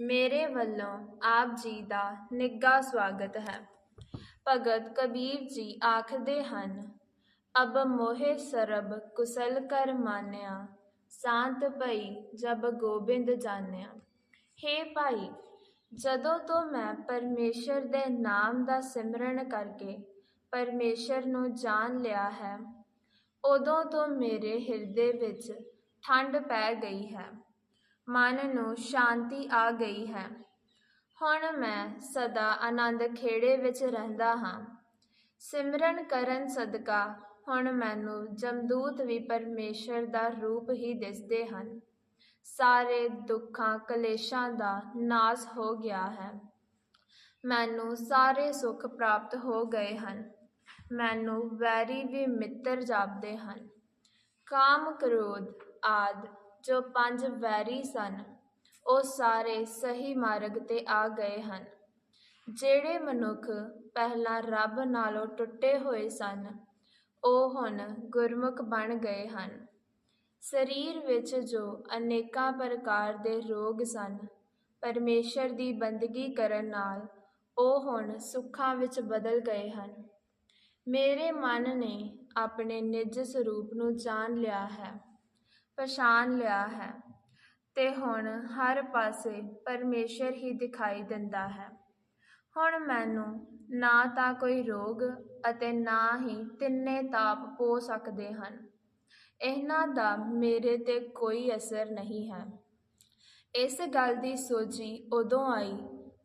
ਮੇਰੇ ਵੱਲੋਂ ਆਪ ਜੀ ਦਾ ਨਿੱਘਾ ਸਵਾਗਤ ਹੈ। ਭਗਤ ਕਬੀਰ ਜੀ ਆਖਦੇ ਹਨ, ਅਬ ਮੋਹਿ ਸਰਬ ਕੁਸਲ ਕਰ ਮਾਨਿਆ, ਸ਼ਾਂਤ ਭਈ ਜਬ ਗੋਬਿੰਦ ਜਾਣਿਆ। ਹੇ ਭਾਈ, ਜਦੋਂ ਤੋਂ ਮੈਂ ਪਰਮੇਸ਼ਰ ਦੇ ਨਾਮ ਦਾ ਸਿਮਰਨ ਕਰਕੇ ਪਰਮੇਸ਼ਰ ਨੂੰ ਜਾਣ ਲਿਆ ਹੈ, ਉਦੋਂ ਤੋਂ ਮੇਰੇ ਹਿਰਦੇ ਵਿੱਚ ਠੰਡ ਪੈ ਗਈ ਹੈ। ਮਨ ਨੂੰ ਸ਼ਾਂਤੀ ਆ ਗਈ ਹੈ। ਹੁਣ ਮੈਂ ਸਦਾ ਆਨੰਦ ਖੇੜੇ ਵਿੱਚ ਰਹਿੰਦਾ ਹਾਂ। ਸਿਮਰਨ ਕਰਨ ਸਦਕਾ ਹੁਣ ਮੈਨੂੰ ਜਮਦੂਤ ਵੀ ਪਰਮੇਸ਼ਰ ਦਾ ਰੂਪ ਹੀ ਦਿਸਦੇ ਹਨ। ਸਾਰੇ ਦੁੱਖਾਂ ਕਲੇਸ਼ਾਂ ਦਾ ਨਾਸ ਹੋ ਗਿਆ ਹੈ। ਮੈਨੂੰ ਸਾਰੇ ਸੁੱਖ ਪ੍ਰਾਪਤ ਹੋ ਗਏ ਹਨ। ਮੈਨੂੰ ਵੈਰੀ ਵੀ ਮਿੱਤਰ ਜਾਪਦੇ ਹਨ। ਕਾਮ ਕ੍ਰੋਧ ਆਦ ਜੋ ਪੰਜ ਵੈਰੀ ਸਨ। ਉਹ ਸਾਰੇ ਸਹੀ ਮਾਰਗ ਤੇ ਆ ਗਏ ਹਨ। ਜਿਹੜੇ ਮਨੁੱਖ ਪਹਿਲਾਂ ਰੱਬ ਨਾਲੋਂ ਟੁੱਟੇ ਹੋਏ ਸਨ, ਉਹ ਹੁਣ ਗੁਰਮੁਖ ਬਣ ਗਏ ਹਨ। ਸਰੀਰ ਵਿੱਚ ਜੋ ਅਨੇਕਾਂ ਪ੍ਰਕਾਰ ਦੇ ਰੋਗ ਸਨ, ਪਰਮੇਸ਼ਰ ਦੀ ਬੰਦਗੀ ਕਰਨ ਨਾਲ ਉਹ ਹੁਣ ਸੁੱਖਾਂ ਵਿੱਚ ਬਦਲ ਗਏ ਹਨ। ਮੇਰੇ ਮਨ ਨੇ ਆਪਣੇ ਨਿੱਜ ਸਰੂਪ ਨੂੰ ਜਾਣ ਲਿਆ ਹੈ। ਪਛਾਣ ਲਿਆ ਹੈ ਅਤੇ ਹੁਣ ਹਰ ਪਾਸੇ ਪਰਮੇਸ਼ਰ ਹੀ ਦਿਖਾਈ ਦਿੰਦਾ ਹੈ। ਹੁਣ ਮੈਨੂੰ ਨਾ ਤਾਂ ਕੋਈ ਰੋਗ ਅਤੇ ਨਾ ਹੀ ਤਿੰਨੇ ਤਾਪ ਪੋ ਸਕਦੇ ਹਨ। ਇਹਨਾਂ ਦਾ ਮੇਰੇ ਤੇ ਕੋਈ ਅਸਰ ਨਹੀਂ ਹੈ। ਇਸ ਗੱਲ ਦੀ ਸੋਝੀ ਉਦੋਂ ਆਈ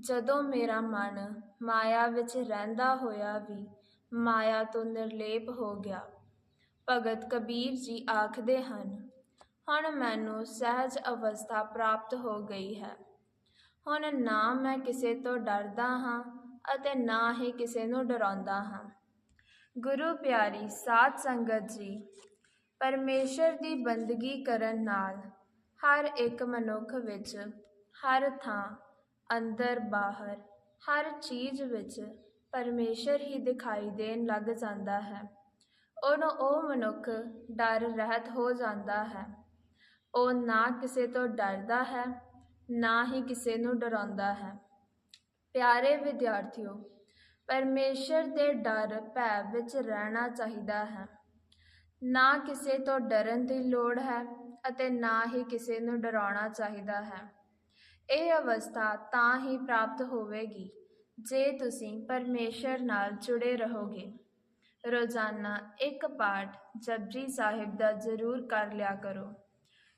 ਜਦੋਂ ਮੇਰਾ ਮਨ ਮਾਇਆ ਵਿੱਚ ਰਹਿੰਦਾ ਹੋਇਆ ਵੀ ਮਾਇਆ ਤੋਂ ਨਿਰਲੇਪ ਹੋ ਗਿਆ। ਭਗਤ ਕਬੀਰ ਜੀ ਆਖਦੇ ਹਨ ਹੁਣ ਮੈਨੂੰ ਸਹਿਜ ਅਵਸਥਾ ਪ੍ਰਾਪਤ ਹੋ ਗਈ ਹੈ। ਹੁਣ ਨਾ ਮੈਂ ਕਿਸੇ ਤੋਂ ਡਰਦਾ ਹਾਂ ਅਤੇ ਨਾ ਹੀ ਕਿਸੇ ਨੂੰ ਡਰਾਉਂਦਾ ਹਾਂ। ਗੁਰੂ ਪਿਆਰੀ, ਸਾਧ ਸੰਗਤ ਜੀ, ਪਰਮੇਸ਼ਰ ਦੀ ਬੰਦਗੀ ਕਰਨ ਨਾਲ ਹਰ ਇੱਕ ਮਨੁੱਖ ਵਿੱਚ, ਹਰ ਥਾਂ, ਅੰਦਰ, ਬਾਹਰ, ਹਰ ਚੀਜ਼ ਵਿੱਚ ਪਰਮੇਸ਼ਰ ਹੀ ਦਿਖਾਈ ਦੇਣ ਲੱਗ ਜਾਂਦਾ ਹੈ। ਉਹਨੂੰ ਉਹ ਮਨੁੱਖ ਡਰ ਰਹਿਤ ਹੋ ਜਾਂਦਾ ਹੈ। ਉਹ ਨਾ ਕਿਸੇ ਤੋਂ ਡਰਦਾ ਹੈ, ਨਾ ਹੀ ਕਿਸੇ ਨੂੰ ਡਰਾਉਂਦਾ ਹੈ। ਪਿਆਰੇ ਵਿਦਿਆਰਥੀਓ, ਪਰਮੇਸ਼ਰ ਦੇ ਡਰ ਭੈ ਵਿੱਚ ਰਹਿਣਾ ਚਾਹੀਦਾ ਹੈ। ਨਾ ਕਿਸੇ ਤੋਂ ਡਰਨ ਦੀ ਲੋੜ ਹੈ ਅਤੇ ਨਾ ਹੀ ਕਿਸੇ ਨੂੰ ਡਰਾਉਣਾ ਚਾਹੀਦਾ ਹੈ। ਇਹ ਅਵਸਥਾ ਤਾਂ ਹੀ ਪ੍ਰਾਪਤ ਹੋਵੇਗੀ ਜੇ ਤੁਸੀਂ ਪਰਮੇਸ਼ਰ ਨਾਲ ਜੁੜੇ ਰਹੋਗੇ। ਰੋਜ਼ਾਨਾ ਇੱਕ ਪਾਠ ਜਪਜੀ ਸਾਹਿਬ ਦਾ ਜ਼ਰੂਰ ਕਰ ਲਿਆ ਕਰੋ।